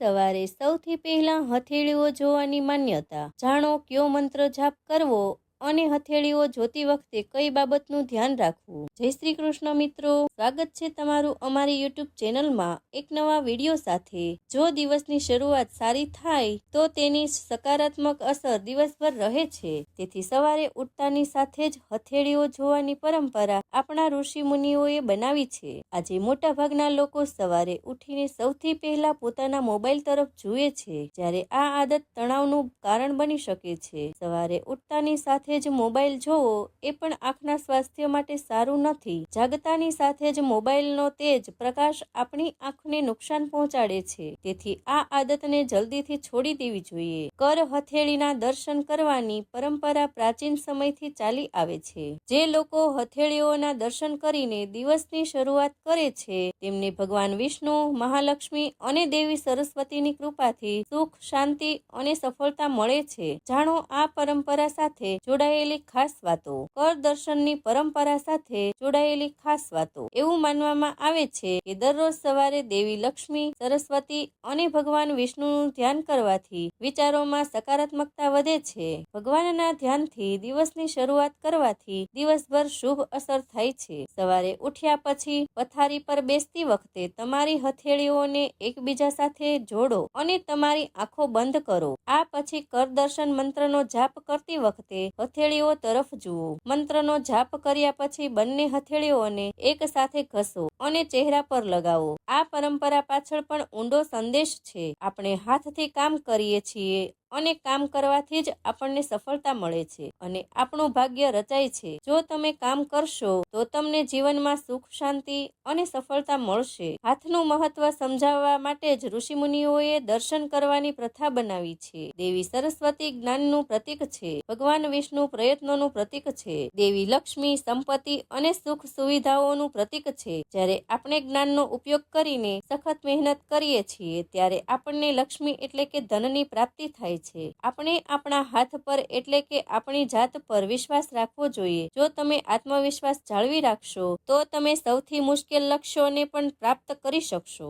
સવારે સૌથી પહેલા હથેળીઓ જોવાની માન્યતા. જાણો કયો મંત્ર જાપ કરવો? અને હથેળીઓ જોતી વખતે કઈ બાબતનું ધ્યાન રાખવું? જય શ્રી કૃષ્ણ મિત્રો. સ્વાગત છે તમારું અમારી યુટ્યુબ ચેનલમાં એક નવા વીડિયો સાથે. જો દિવસની શરૂઆત સારી થાય તો તેની સકારાત્મક અસર દિવસભર રહે છે. તેથી સવારે ઉઠતાની સાથે જ હથેળીઓ જોવાની પરંપરા આપણા ઋષિ મુનિઓએ બનાવી છે. આજે મોટાભાગના લોકો સવારે ઉઠીને સૌથી પહેલા પોતાના મોબાઈલ તરફ જુએ છે, જ્યારે આ આદત તણાવનું કારણ બની શકે છે. સવારે ઉઠતાની સાથે જ મોબાઈલ જોવો એ પણ આંખના સ્વાસ્થ્ય માટે સારું નથી. જાગતાની સાથે જ મોબાઈલનો તેજ પ્રકાશ આપણી આંખને નુકસાન પહોંચાડે છે. તેથી આ આદતને જલ્દીથી છોડી દેવી જોઈએ. કર હથેળીના દર્શન કરવાની પરંપરા પ્રાચીન સમયથી ચાલી આવે છે. જે લોકો હથેળીઓના દર્શન કરીને દિવસની શરૂઆત કરે છે, તેમને ભગવાન વિષ્ણુ, મહાલક્ષ્મી અને દેવી સરસ્વતીની કૃપાથી સુખ, શાંતિ અને સફળતા મળે છે. જાણો, આ પરંપરા સાથે જોડાયેલી ખાસ વાતો. કર દર્શનની પરંપરા સાથે જોડાયેલી ખાસ વાતો. એવું માનવામાં આવે છે કે દરરોજ સવારે દેવી લક્ષ્મી, સરસ્વતી અને ભગવાન વિષ્ણુનું ધ્યાન કરવાથી વિચારોમાં સકારાત્મકતા વધે છે. ભગવાનના ધ્યાનથી દિવસની શરૂઆત કરવાથી દિવસભર શુભ અસર થાય છે. સવારે ઉઠ્યા પછી પથારી પર બેસતી વખતે તમારી હથેળીઓને એકબીજા સાથે જોડો અને તમારી આંખો બંધ કરો. આ પછી કર દર્શન મંત્રનો જાપ કરતી વખતે હથેળીઓ તરફ જુઓ. મંત્રનો જાપ કર્યા પછી બંને હથેળીઓને એક સાથે ઘસો અને ચહેરા પર લગાવો. આ પરંપરા પાછળ પણ ઊંડો સંદેશ છે. આપણે હાથથી કામ કરીએ છીએ. અને કામ કરવાથી જ આપણને સફળતા મળે છે અને આપણું ભાગ્ય રચાય છે. જો તમે કામ કરશો, તો તમને જીવનમાં સુખ, શાંતિ અને સફળતા મળશે. હાથનું મહત્વ સમજાવવા માટે જ ઋષિમુનિઓએ દર્શન કરવાની પ્રથા બનાવી છે. દેવી સરસ્વતી જ્ઞાનનું પ્રતીક છે. ભગવાન વિષ્ણુ પ્રયત્નોનું પ્રતીક છે. દેવી લક્ષ્મી સંપત્તિ અને સુખ સુવિધાઓનું પ્રતીક છે. જ્યારે આપણે જ્ઞાનનો ઉપયોગ કરીને સખત મહેનત કરીએ છીએ, ત્યારે આપણને લક્ષ્મી એટલે કે ધનની પ્રાપ્તિ થાય છે. આપણે આપણા હાથ પર એટલે કે આપણી જાત પર વિશ્વાસ રાખવો જોઈએ. જો તમે આત્મવિશ્વાસ જાળવી રાખશો, તો તમે સૌથી મુશ્કેલ લક્ષ્યોને પણ પ્રાપ્ત કરી શકશો.